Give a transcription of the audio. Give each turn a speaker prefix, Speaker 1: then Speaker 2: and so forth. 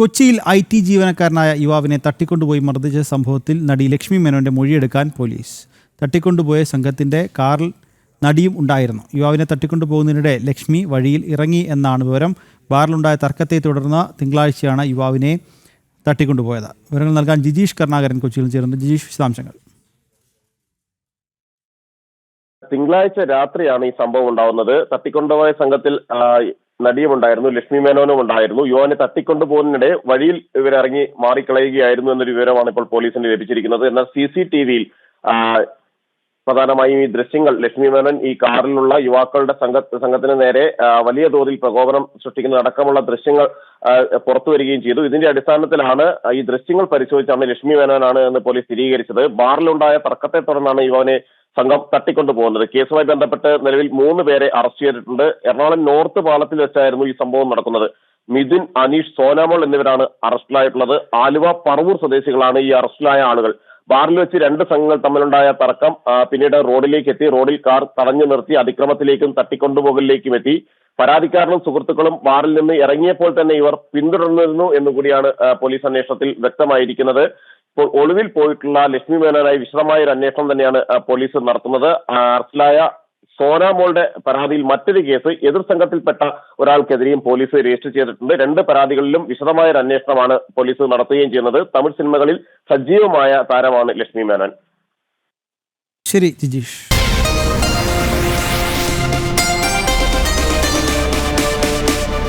Speaker 1: കൊച്ചിയിൽ I T ജീവനക്കാരനായ യുവാവിനെ തട്ടിക്കൊണ്ടുപോയി മർദ്ദിച്ച സംഭവത്തിൽ നടി ലക്ഷ്മി മേനോന്റെ മൊഴിയെടുക്കാൻ പോലീസ് തട്ടിക്കൊണ്ടുപോയ സംഘത്തിന്റെ കാറിൽ നടിയും ഉണ്ടായിരുന്നു. യുവാവിനെ തട്ടിക്കൊണ്ടുപോകുന്നതിനിടെ ലക്ഷ്മി വഴിയിൽ ഇറങ്ങി എന്നാണ് വിവരം. ബാറിലുണ്ടായ തർക്കത്തെ തുടർന്ന് തിങ്കളാഴ്ചയാണ് യുവാവിനെ തട്ടിക്കൊണ്ടുപോയത്. വിവരങ്ങൾ നൽകാൻ ജിജീഷ് കരുണാകരൻ കൊച്ചിയിൽ ചേർന്ന് ജിജീഷ് വിശദാംശങ്ങൾ.
Speaker 2: തിങ്കളാഴ്ച രാത്രിയാണ് ഈ സംഭവം ഉണ്ടാവുന്നത്. തട്ടിക്കൊണ്ടുപോയ സംഘത്തിൽ നടിയും ഉണ്ടായിരുന്നു ലക്ഷ്മി മേനോനും ഉണ്ടായിരുന്നു യുവാനെ തട്ടിക്കൊണ്ടുപോകുന്നതിനിടെ വഴിയിൽ ഇവരിറങ്ങി മാറിക്കളയുകയായിരുന്നു എന്നൊരു വിവരമാണ് ഇപ്പോൾ പോലീസിന് ലഭിച്ചിരിക്കുന്നത്. എന്നാൽ സി സി ടി വിയിൽ പ്രധാനമായും ഈ ദൃശ്യങ്ങൾ ലക്ഷ്മി മേനോൻ ഈ കാറിലുള്ള യുവാക്കളുടെ സംഘ സംഘത്തിന് നേരെ വലിയ തോതിൽ പ്രകോപനം സൃഷ്ടിക്കുന്ന അടക്കമുള്ള ദൃശ്യങ്ങൾ പുറത്തു വരികയും ചെയ്തു. ഇതിന്റെ അടിസ്ഥാനത്തിലാണ് ഈ ദൃശ്യങ്ങൾ പരിശോധിച്ചാണ് ലക്ഷ്മി മേനോനാണ് എന്ന് പോലീസ് സ്ഥിരീകരിച്ചത്. ബാറിലുണ്ടായ തർക്കത്തെ തുടർന്നാണ് യുവാനെ സംഘം തട്ടിക്കൊണ്ടുപോകുന്നത്. കേസുമായി ബന്ധപ്പെട്ട് നിലവിൽ മൂന്ന് പേരെ അറസ്റ്റ് ചെയ്തിട്ടുണ്ട്. എറണാകുളം നോർത്ത് പാലത്തിൽ വെച്ചായിരുന്നു ഈ സംഭവം നടക്കുന്നത്. മിഥുൻ അനീഷ് സോനാമോൾ എന്നിവരാണ് അറസ്റ്റിലായിട്ടുള്ളത്. ആലുവ പറവൂർ സ്വദേശികളാണ് ഈ അറസ്റ്റിലായ ആളുകൾ. ബാറിൽ വെച്ച് രണ്ട് സംഘങ്ങൾ തമ്മിലുണ്ടായ തർക്കം പിന്നീട് റോഡിലേക്ക് എത്തി. റോഡിൽ കാർ തടഞ്ഞു നിർത്തി അതിക്രമത്തിലേക്കും തട്ടിക്കൊണ്ടുപോകലിലേക്കും എത്തി. പരാതിക്കാരനും സുഹൃത്തുക്കളും ബാറിൽ നിന്ന് ഇറങ്ങിയപ്പോൾ തന്നെ ഇവർ പിന്തുടർന്നിരുന്നു എന്നുകൂടിയാണ് പോലീസ് അന്വേഷണത്തിൽ വ്യക്തമായിരിക്കുന്നത്. ഇപ്പോൾ ഒളിവിൽ പോയിട്ടുള്ള ലക്ഷ്മി മേനോനായി വിശദമായ ഒരു അന്വേഷണം തന്നെയാണ് പോലീസ് നടത്തുന്നത്. അറസ്റ്റിലായ സോനാമോളുടെ പരാതിയിൽ മറ്റൊരു കേസ് എതിർ സംഘത്തിൽപ്പെട്ട ഒരാൾക്കെതിരെയും പോലീസ് രജിസ്റ്റർ ചെയ്തിട്ടുണ്ട്. രണ്ട് പരാതികളിലും വിശദമായ ഒരു അന്വേഷണമാണ് പോലീസ് നടത്തുകയും ചെയ്യുന്നത്. തമിഴ് സിനിമകളിൽ സജീവമായ താരമാണ് ലക്ഷ്മി മേനോൻ.
Speaker 1: ശരി ജിജീഷ്.